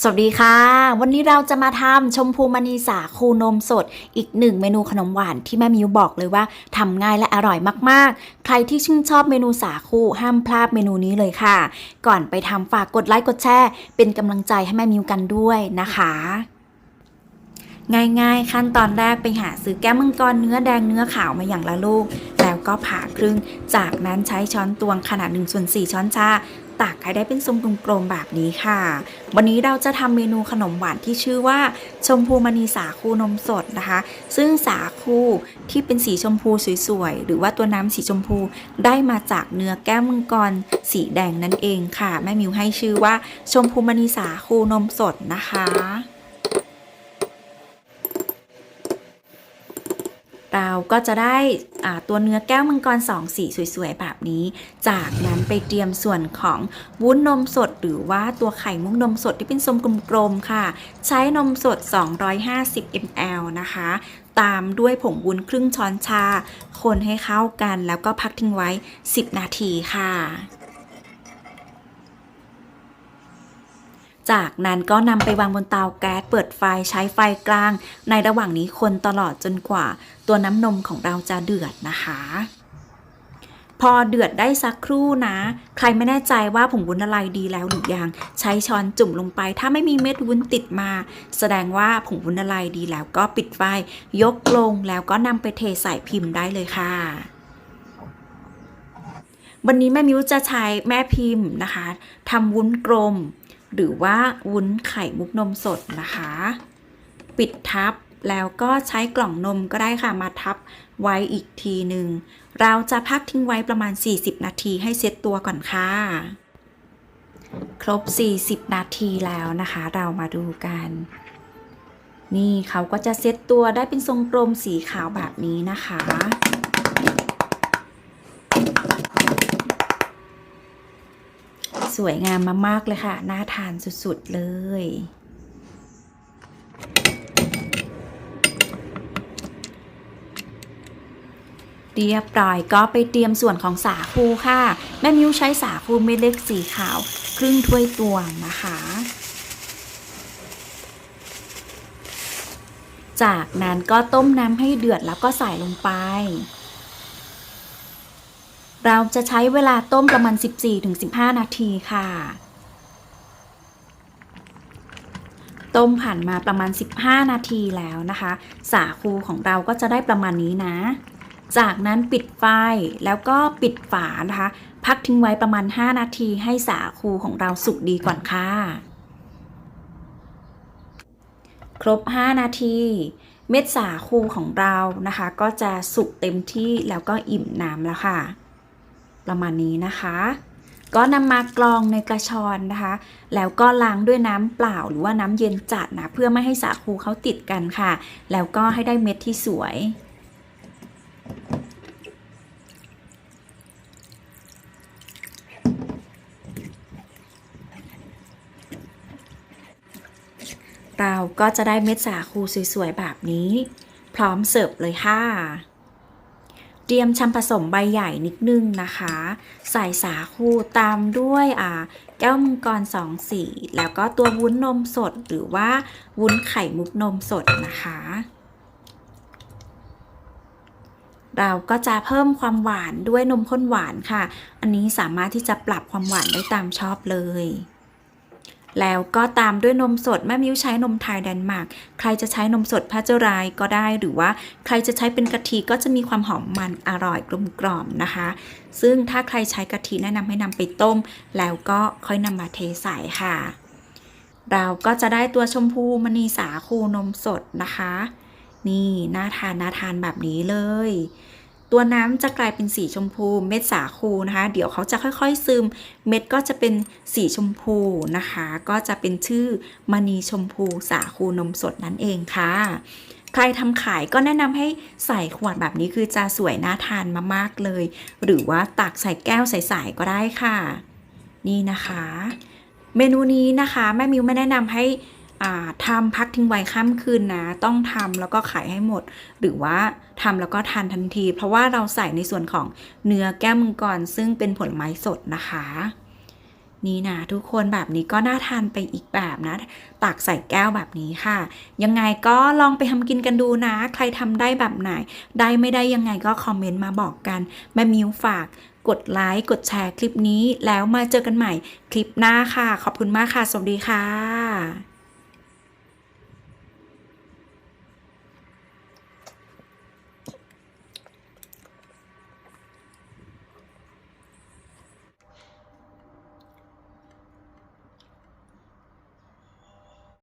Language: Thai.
สวัสดีค่ะ วันนี้เราจะมาทำชมพูมณีสาคูนมสด อีกหนึ่งเมนูขนมหวานที่แม่มิวบอกเลยว่าทำง่ายและอร่อยมากๆ ใครที่ชื่นชอบเมนูสาคูห้ามพลาดเมนูนี้เลยค่ะ ก่อนไปทำฝากกดไลค์กดแชร์เป็นกำลังใจให้แม่มิวกันด้วยนะคะง่ายๆ ขั้นตอนแรกไปหาซื้อแก้วมังกรเนื้อแดงเนื้อขาวมาอย่างละลูก แล้วก็ผ่าครึ่ง จากนั้นใช้ช้อนตวงขนาด1ส่วน4ช้อนชา ตักให้ได้เป็นทรงกลมๆแบบนี้ค่ะ วันนี้เราจะทำเมนูขนมหวานที่ชื่อว่า ชมพูมณีสาคูนมสดนะคะ ซึ่งสาคูที่เป็นสีชมพูสวยๆ หรือว่าตัวน้ำสีชมพูได้มาจากเนื้อแก้วมังกรสีแดงนั่นเองค่ะ แม่มิวให้ชื่อว่า ชมพูมณีสาคูนมสดนะคะ เราก็จะได้ตัวเนื้อแก้วมังกรสองสีสวยๆ แบบนี้ จากนั้นไปเตรียมส่วนของวุ้นนมสด หรือว่าตัวไข่มุกนมสดที่เป็นทรงกลมๆค่ะ ใช้นมสด 250 ml นะคะ ตามด้วยผงวุ้นครึ่งช้อนชา คนให้เข้ากันแล้วก็พักทิ้งไว้ 10 นาทีค่ะ จากนั้นก็นำไปวางบนเตาแก๊สเปิดไฟใช้ไฟกลาง ในระหว่างนี้คนตลอดจนกว่า ตัวน้ำนมของเราจะเดือดนะคะ พอเดือดได้สักครู่นะ ใครไม่แน่ใจว่าผงวุ้นละลายดีแล้วหรือยัง ใช้ช้อนจุ่มลงไป ถ้าไม่มีเม็ดวุ้นติดมา แสดงว่าผงวุ้นละลายดีแล้วก็ปิดไฟ ยกลงแล้วก็นำไปเทใส่พิมพ์ได้เลยค่ะวันนี้แม่มิวจะใช้แม่พิมพ์นะคะทำวุ้นกลม หรือว่าวุ้นไข่มุกนมสดนะคะ ปิดทับแล้วก็ใช้กล่องนมก็ได้ค่ะมาทับไว้อีกทีหนึ่ง เราจะพักทิ้งไว้ประมาณ 40 นาทีให้เซ็ตตัวก่อนค่ะ ครบ 40 นาทีแล้วนะคะ เรามาดูกัน นี่เขาก็จะเซ็ตตัวได้เป็นทรงกลมสีขาวแบบนี้นะคะ สวยงามมากๆเลยค่ะ น่าทานสุดๆเลย เรียบร้อยก็ไปเตรียมส่วนของสาคูค่ะ แม่มิวใช้สาคูเม็ดเล็กสีขาว ครึ่งถ้วยตวงนะคะ จากนั้นก็ต้มน้ำให้เดือดแล้วก็ใส่ลงไป เราจะใช้เวลาต้มประมาณ 14-15 นาทีค่ะ ต้มผ่านมาประมาณ 15 นาทีแล้วนะคะ สาคูของเราก็จะได้ประมาณนี้นะ จากนั้นปิดไฟแล้วก็ปิดฝานะคะ พักทิ้งไว้ประมาณ 5 นาทีให้สาคูของเราสุกดีก่อนค่ะ ครบ 5 นาทีเม็ดสาคูของเรานะคะ ก็จะสุกเต็มที่แล้วก็อิ่มน้ำแล้วค่ะ ประมาณนี้นะคะ ก็นำมากรองในกระชอนนะคะ แล้วก็ล้างด้วยน้ำเปล่าหรือว่าน้ำเย็นจัดนะเพื่อไม่ให้สาคูเขาติดกันค่ะ แล้วก็ให้ได้เม็ดที่สวยเราก็จะได้เม็ดสาคูสวยๆ แบบนี้ พร้อมเสิร์ฟเลยค่ะ เตรียมชำผสมใบใหญ่นิดนึงนะคะ ใส่สาคูตามด้วยอ่าแก้วมังกรสองสี แล้วก็ตัววุ้นนมสดหรือว่าวุ้นไข่มุกนมสดนะคะ เราก็จะเพิ่มความหวานด้วยนมข้นหวานค่ะ อันนี้สามารถที่จะปรับความหวานได้ตามชอบเลย แล้วก็ตามด้วยนมสดแม่มิ้วใช้นมไทยแดนมาร์กใครจะใช้นมสดพาเจอไรายก็ได้หรือว่าใครจะใช้เป็นกะทิก็จะมีความหอมมันอร่อยกลมกล่อมนะคะ ซึ่งถ้าใครใช้กะทิแนะนำให้นำไปต้ม แล้วก็ค่อยนำมาเทใส่ค่ะ เราก็จะได้ตัวชมพูมณีสาคูนมสดนะคะ นี่น่าทานน่าทานแบบนี้เลย ตัวน้ำจะกลายเป็นสีชมพูเม็ดสาคูนะคะ เดี๋ยวเขาจะค่อยๆซึม เม็ดก็จะเป็นสีชมพูนะคะ ก็จะเป็นชื่อมณีชมพูสาคูนมสดนั่นเองค่ะ ใครทำขายก็แนะนำให้ใส่ขวดแบบนี้คือจะสวยน่าทานมากๆเลย หรือว่าตักใส่แก้วใสๆก็ได้ค่ะ นี่นะคะ เมนูนี้นะคะแม่มิวไม่แนะนำให้ ทำพักทิ้งไว้ข้ามคืนนะ ต้องทำแล้วก็ขายให้หมด หรือว่าทำแล้วก็ทานทันที เพราะว่าเราใส่ในส่วนของเนื้อแก้วมังกรซึ่งเป็นผลไม้สดนะคะ นี่นะทุกคนแบบนี้ก็น่าทานไปอีกแบบนะ ตักใส่แก้วแบบนี้ค่ะ ยังไงก็ลองไปทำกินกันดูนะ ใครทำได้แบบไหน ได้ไม่ได้ยังไงก็คอมเมนต์มาบอกกันแม่มิวฝากกดไลค์กดแชร์คลิปนี้แล้วมาเจอกันใหม่คลิปหน้าค่ะ ขอบคุณมากค่ะ สวัสดีค่ะ